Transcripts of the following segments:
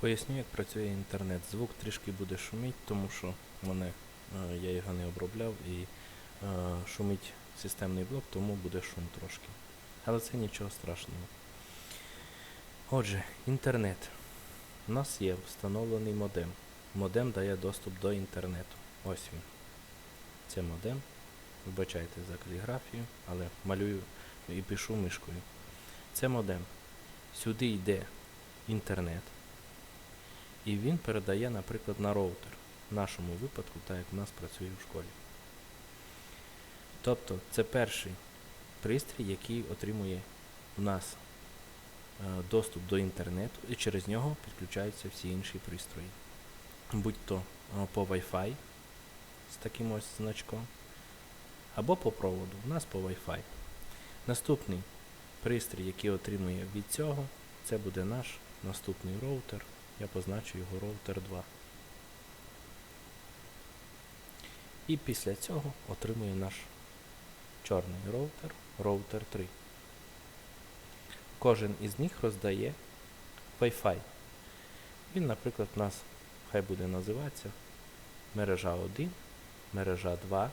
Поясню, як працює інтернет. Звук трішки буде шуміти, тому що мене, я його не обробляв і е, шумить системний блок, тому буде шум трошки. Але це нічого страшного. Отже, інтернет. У нас є встановлений модем. Модем дає доступ до інтернету. Ось він. Це модем. Вибачайте за каліграфію, але малюю і пишу мишкою. Це модем. Сюди йде інтернет. І він передає, наприклад, на роутер. В нашому випадку, так як у нас працює в школі. Тобто це перший пристрій, який отримує у нас е, доступ до інтернету, і через нього підключаються всі інші пристрої. Будь то е, по Wi-Fi з таким ось значком, або по проводу. У нас по Wi-Fi. Наступний пристрій, який отримує від цього, це буде наш наступний роутер. Я позначу його роутер 2. І після цього отримує наш чорний роутер, роутер 3. Кожен із них роздає Wi-Fi. Він, наприклад, у нас хай буде називатися мережа 1, мережа 2,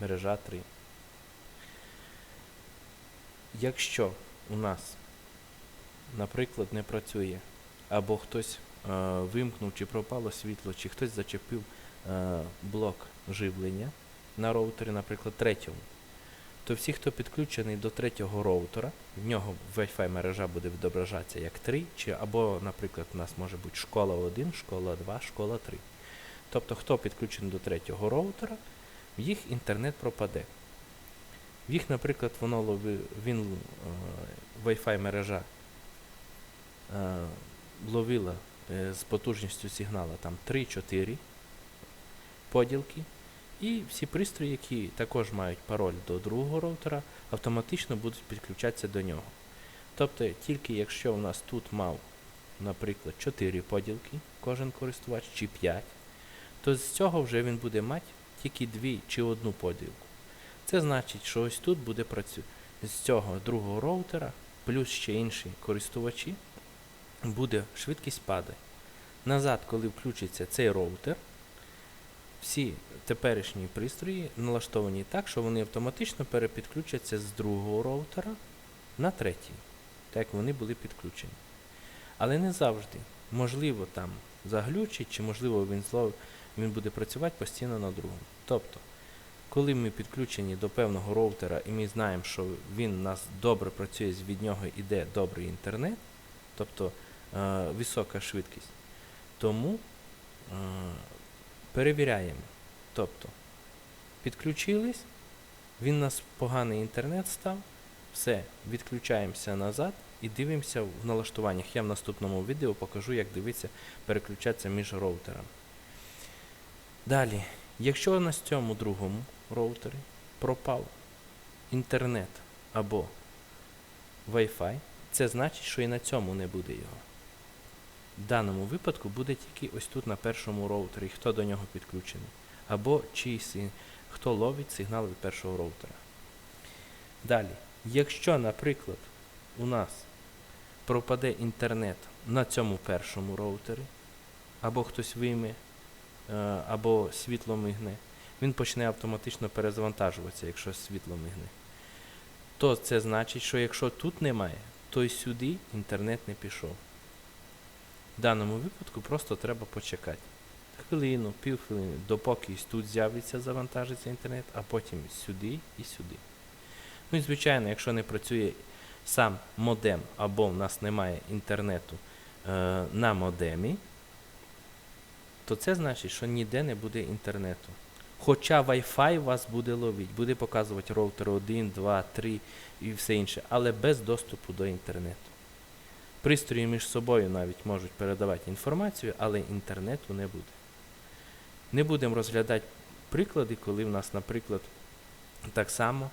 мережа 3. Якщо у нас, наприклад, не працює, або хтось е, вимкнув, чи пропало світло, чи хтось зачепив е, блок живлення на роутері, наприклад, третьому, то всі, хто підключений до третього роутера, в нього Wi-Fi мережа буде відображатися як 3, чи або, наприклад, у нас може бути школа 1, школа 2, школа 3. Тобто, хто підключений до третього роутера, в їх інтернет пропаде. В їх, наприклад, воно він е, Wi-Fi мережа ловила е, з потужністю сигнала там 3-4 поділки. І всі пристрої, які також мають пароль до другого роутера, автоматично будуть підключатися до нього. Тобто, тільки якщо у нас тут мав, наприклад, 4 поділки, кожен користувач, чи 5, то з цього вже він буде мати тільки 2 чи одну поділку. Це значить, що ось тут буде працювати з цього другого роутера, плюс ще інші користувачі, буде швидкість падає. Назад, коли включиться цей роутер, всі теперішні пристрої налаштовані так, що вони автоматично перепідключаться з другого роутера на третій, так як вони були підключені. Але не завжди. Можливо, там заглючить, чи можливо він злов, він буде працювати постійно на другому. Тобто, коли ми підключені до певного роутера і ми знаємо, що він у нас добре працює, від нього йде добрий інтернет, тобто висока швидкість, тому е, перевіряємо. Тобто, підключились, він у нас поганий інтернет став, все, відключаємося назад і дивимося в налаштуваннях. Я в наступному відео покажу, як дивитися, переключатися між роутерами. Далі, якщо на цьому другому роутері пропав інтернет або Wi-Fi, це значить, що і на цьому не буде його. В даному випадку буде тільки ось тут на першому роутері, хто до нього підключений. Або ін- хто ловить сигнал від першого роутера. Далі, якщо, наприклад, у нас пропаде інтернет на цьому першому роутері, або хтось вийме, е, або світло мигне, він почне автоматично перезавантажуватися, якщо світло мигне. То це значить, що якщо тут немає, то й сюди інтернет не пішов. В даному випадку просто треба почекати. Хвилину, півхвилини, допоки тут з'явиться, завантажиться інтернет, а потім сюди і сюди. Ну і звичайно, якщо не працює сам модем або в нас немає інтернету е, на модемі, то це значить, що ніде не буде інтернету. Хоча Wi-Fi вас буде ловити, буде показувати роутер 1, 2, 3 і все інше, але без доступу до інтернету. Пристрої між собою навіть можуть передавати інформацію, але інтернету не буде. Не будемо розглядати приклади, коли в нас, наприклад, так само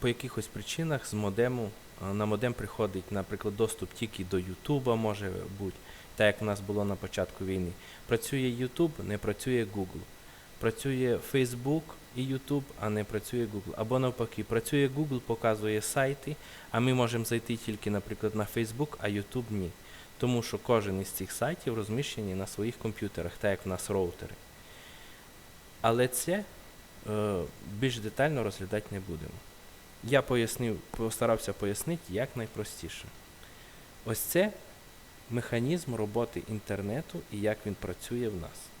по якихось причинах з модему, на модем приходить, наприклад, доступ тільки до Ютуба може бути, так як в нас було на початку війни. Працює YouTube, не працює Google. Працює Facebook і YouTube, а не працює Google. Або навпаки, працює Google, показує сайти, а ми можемо зайти тільки, наприклад, на Facebook, а YouTube ні. Тому що кожен із цих сайтів розміщений на своїх комп'ютерах, так як в нас роутери. Але це е, більш детально розглядати не будемо. Я пояснив, постарався пояснити як найпростіше. Ось це механізм роботи інтернету і як він працює в нас.